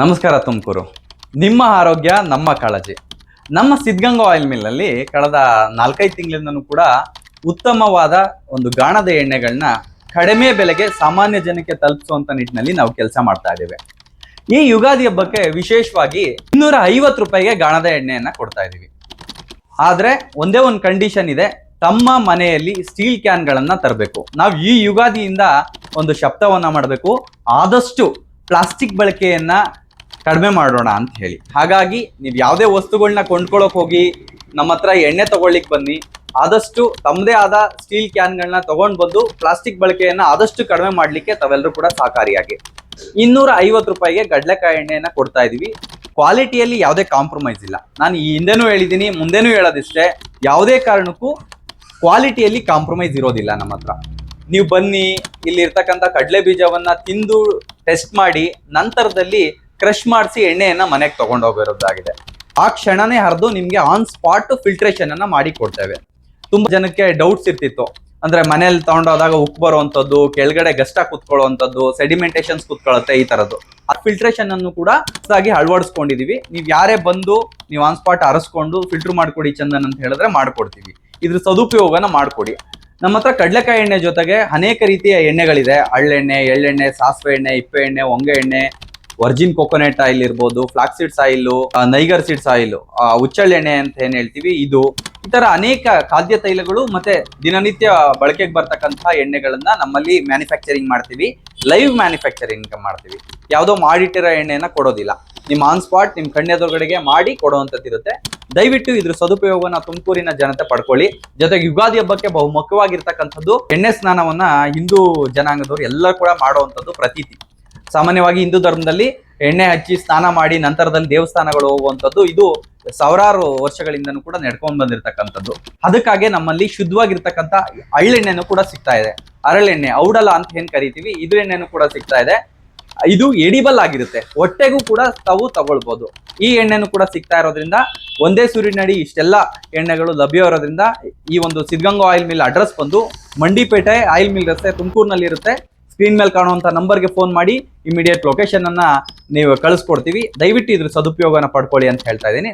ನಮಸ್ಕಾರ ತುಮಕೂರು. ನಿಮ್ಮ ಆರೋಗ್ಯ, ನಮ್ಮ ಕಾಳಜಿ. ನಮ್ಮ ಸಿದ್ಧಗಂಗಾ ಆಯಿಲ್ ಮಿಲ್ಲಲ್ಲಿ ಕಳೆದ ನಾಲ್ಕೈದು ತಿಂಗಳಿಂದನೂ ಕೂಡ ಉತ್ತಮವಾದ ಒಂದು ಗಾಣದ ಎಣ್ಣೆಗಳನ್ನ ಕಡಿಮೆ ಬೆಲೆಗೆ ಸಾಮಾನ್ಯ ಜನಕ್ಕೆ ತಲುಪಿಸುವಂತ ನಿಟ್ಟಿನಲ್ಲಿ ನಾವು ಕೆಲಸ ಮಾಡ್ತಾ ಇದ್ದೇವೆ. ಈ ಯುಗಾದಿ ಹಬ್ಬಕ್ಕೆ ವಿಶೇಷವಾಗಿ ಇನ್ನೂರ ಐವತ್ತು ರೂಪಾಯಿಗೆ ಗಾಣದ ಎಣ್ಣೆಯನ್ನ ಕೊಡ್ತಾ ಇದ್ದೀವಿ. ಆದರೆ ಒಂದೇ ಒಂದು ಕಂಡೀಷನ್ ಇದೆ, ತಮ್ಮ ಮನೆಯಲ್ಲಿ ಸ್ಟೀಲ್ ಕ್ಯಾನ್ಗಳನ್ನ ತರಬೇಕು. ನಾವು ಈ ಯುಗಾದಿಯಿಂದ ಒಂದು ಶಬ್ದವನ್ನ ಮಾಡಬೇಕು. ಆದಷ್ಟು ಪ್ಲಾಸ್ಟಿಕ್ ಬಳಕೆಯನ್ನ ಕಡಿಮೆ ಮಾಡೋಣ ಅಂತ ಹೇಳಿ. ಹಾಗಾಗಿ ನೀವು ಯಾವುದೇ ವಸ್ತುಗಳನ್ನ ಕೊಂಡ್ಕೊಳ್ಳೋಕೆ ಹೋಗಿ ನಮ್ಮ ಹತ್ರ ಎಣ್ಣೆ ತಗೊಳ್ಳಿಕ್ ಬನ್ನಿ. ಆದಷ್ಟು ತಮ್ಮದೇ ಆದ ಸ್ಟೀಲ್ ಕ್ಯಾನ್ಗಳನ್ನ ತಗೊಂಡ್ ಬಂದು ಪ್ಲಾಸ್ಟಿಕ್ ಬಳಕೆಯನ್ನ ಆದಷ್ಟು ಕಡಿಮೆ ಮಾಡ್ಲಿಕ್ಕೆ ತಾವೆಲ್ಲರೂ ಕೂಡ ಸಹಕಾರಿಯಾಗಿ. ಇನ್ನೂರ ಐವತ್ತು ರೂಪಾಯಿಗೆ ಗಡ್ಲೆಕಾಯಿ ಎಣ್ಣೆಯನ್ನು ಕೊಡ್ತಾ ಇದೀವಿ. ಕ್ವಾಲಿಟಿಯಲ್ಲಿ ಯಾವುದೇ ಕಾಂಪ್ರಮೈಸ್ ಇಲ್ಲ. ನಾನು ಈ ಹಿಂದೆನೂ ಹೇಳಿದ್ದೀನಿ ಮುಂದೆನೂ ಹೇಳೋದಿಷ್ಟೇ. ಯಾವುದೇ ಕಾರಣಕ್ಕೂ ಕ್ವಾಲಿಟಿಯಲ್ಲಿ ಕಾಂಪ್ರಮೈಸ್ ಇರೋದಿಲ್ಲ ನಮ್ಮ ಹತ್ರ. ನೀವು ಬನ್ನಿ ಇಲ್ಲಿ ಇರ್ತಕ್ಕಂಥ ಕಡಲೆ ಬೀಜವನ್ನು ತಿಂದು ಟೆಸ್ಟ್ ಮಾಡಿ, ನಂತರದಲ್ಲಿ ಕ್ರಶ್ ಮಾಡಿಸಿ ಎಣ್ಣೆಯನ್ನ ಮನೆಗೆ ತಗೊಂಡೋಗಿರೋದಾಗಿದೆ ಆ ಕ್ಷಣನೇ ಹರಿದು ನಿಮ್ಗೆ ಆನ್ ಸ್ಪಾಟ್ ಫಿಲ್ಟ್ರೇಷನ್ ಅನ್ನ ಮಾಡಿ ಕೊಡ್ತೇವೆ. ತುಂಬಾ ಜನಕ್ಕೆ ಡೌಟ್ಸ್ ಇರ್ತಿತ್ತು. ಅಂದ್ರೆ ಮನೇಲಿ ತಗೊಂಡೋದಾಗ ಉಕ್ ಬರುವಂತದ್ದು, ಕೆಳಗಡೆ ಗಷ್ಟ ಕುತ್ಕೊಳ್ಳುವಂಥದ್ದು ಸೆಡಿಮೆಂಟೇಷನ್ಸ್ ಕುತ್ಕೊಳ್ಳುತ್ತೆ ಈ ತರದ್ದು. ಆ ಫಿಲ್ಟ್ರೇಷನ್ ಅನ್ನು ಕೂಡ ಹೊಸದಾಗಿ ಅಳವಡಿಸ್ಕೊಂಡಿದೀವಿ. ನೀವು ಯಾರೇ ಬಂದು ನೀವು ಆನ್ ಸ್ಪಾಟ್ ಅರಸ್ಕೊಂಡು ಫಿಲ್ಟರ್ ಮಾಡ್ಕೊಡಿ ಚಂದನ್ ಅಂತ ಹೇಳಿದ್ರೆ ಮಾಡ್ಕೊಡ್ತೀವಿ. ಇದ್ರ ಸದುಪಯೋಗನ ಮಾಡ್ಕೊಡಿ. ನಮ್ಮ ಹತ್ರ ಕಡಲೆಕಾಯಿ ಎಣ್ಣೆ ಜೊತೆಗೆ ಅನೇಕ ರೀತಿಯ ಎಣ್ಣೆಗಳಿದೆ. ಹಳ್ಳೆಣ್ಣೆ, ಎಳ್ಳೆಣ್ಣೆ, ಸಾಸಿವೆ ಎಣ್ಣೆ ಇಪ್ಪೆ ಎಣ್ಣೆ, ಹೊಂಗೆ ಎಣ್ಣೆ ವರ್ಜಿನ್ ಕೊಕೊನೆಟ್ ಆಯಿಲ್ ಇರ್ಬೋದು flax seeds oil niger seeds oil ಹುಚ್ಚಳ್ಳೆಣ್ಣೆ ಅಂತ ಏನ್ ಹೇಳ್ತೀವಿ, ಇದು ಈ ತರ ಅನೇಕ ಖಾದ್ಯ ತೈಲಗಳು ಮತ್ತೆ ದಿನನಿತ್ಯ ಬಳಕೆಗೆ ಬರ್ತಕ್ಕಂತಹ ಎಣ್ಣೆಗಳನ್ನ ನಮ್ಮಲ್ಲಿ ಮ್ಯಾನುಫ್ಯಾಕ್ಚರಿಂಗ್ ಮಾಡ್ತೀವಿ ಲೈವ್ ಮ್ಯಾನುಫ್ಯಾಕ್ಚರಿಂಗ್ ಮಾಡ್ತೀವಿ. ಯಾವುದೋ ಮಾಡಿಟ್ಟಿರೋ ಎಣ್ಣೆನ ಕೊಡೋದಿಲ್ಲ. ನಿಮ್ಮ ಆನ್ ಸ್ಪಾಟ್ ನಿಮ್ಮ ಕಣ್ಣೆದುರುಗಡೆಗೆ ಮಾಡಿ ಕೊಡುವಂತದ್ದಿರುತ್ತೆ ದಯವಿಟ್ಟು ಇದ್ರ ಸದುಪಯೋಗವನ್ನ ತುಮಕೂರಿನ ಜನತೆ ಪಡ್ಕೊಳ್ಳಿ. ಜೊತೆಗೆ ಯುಗಾದಿ ಹಬ್ಬಕ್ಕೆ ಬಹು ಮುಖ್ಯವಾಗಿರ್ತಕ್ಕಂಥದ್ದು ಎಣ್ಣೆ ಸ್ನಾನವನ್ನ ಹಿಂದೂ ಜನಾಂಗದವರು ಎಲ್ಲರೂ ಕೂಡ ಮಾಡುವಂಥದ್ದು ಪ್ರತೀತಿ. ಸಾಮಾನ್ಯವಾಗಿ ಹಿಂದೂ ಧರ್ಮದಲ್ಲಿ ಎಣ್ಣೆ ಹಚ್ಚಿ ಸ್ನಾನ ಮಾಡಿ ನಂತರದಲ್ಲಿ ದೇವಸ್ಥಾನಗಳು ಹೋಗುವಂಥದ್ದು. ಇದು ಸಾವಿರಾರು ವರ್ಷಗಳಿಂದನೂ ಕೂಡ ನಡ್ಕೊಂಡು ಬಂದಿರತಕ್ಕಂಥದ್ದು. ಅದಕ್ಕಾಗಿ ನಮ್ಮಲ್ಲಿ ಶುದ್ಧವಾಗಿರ್ತಕ್ಕಂಥ ಹಳ್ಳೆಣ್ಣೆನೂ ಕೂಡ ಸಿಗ್ತಾ ಇದೆ. ಅರಳೆಣ್ಣೆ ಔಡಲ ಅಂತ ಏನ್ ಕರಿತೀವಿ, ಇದ್ರ ಎಣ್ಣೆನೂ ಕೂಡ ಸಿಗ್ತಾ ಇದೆ. ಇದು ಎಡಿಬಲ್ ಆಗಿರುತ್ತೆ. ಹೊಟ್ಟೆಗೂ ಕೂಡ ತಾವು ತಗೊಳ್ಬಹುದು ಈ ಎಣ್ಣೆನೂ ಕೂಡ ಸಿಗ್ತಾ ಇರೋದ್ರಿಂದ ಒಂದೇ ಸೂರಿನಡಿ ಇಷ್ಟೆಲ್ಲ ಎಣ್ಣೆಗಳು ಲಭ್ಯ ಇರೋದ್ರಿಂದ ಈ ಒಂದು ಸಿದ್ಧಗಂಗಾ ಆಯಿಲ್ ಮಿಲ್ ಅಡ್ರೆಸ್ ಬಂದು ಮಂಡಿಪೇಟೆ ಆಯಿಲ್ ಮಿಲ್ ರಸ್ತೆ ತುಮಕೂರಿನಲ್ಲಿ ಇರುತ್ತೆ ಸ್ಕ್ರೀನ್ ಮೇಲೆ ಕಾಣುವಂತ ನಂಬರ್ಗೆ ಫೋನ್ ಮಾಡಿ ಇಮಿಡಿಯೇಟ್ ಲೊಕೇಶನ್ ಅನ್ನ ನೀವು ಕಳಿಸ್ಕೊಡ್ತೀವಿ. ದಯವಿಟ್ಟು ಇದ್ರ ಸದುಪಯೋಗನ ಪಡ್ಕೊಳ್ಳಿ ಅಂತ ಹೇಳ್ತಾ ಇದ್ದೀನಿ.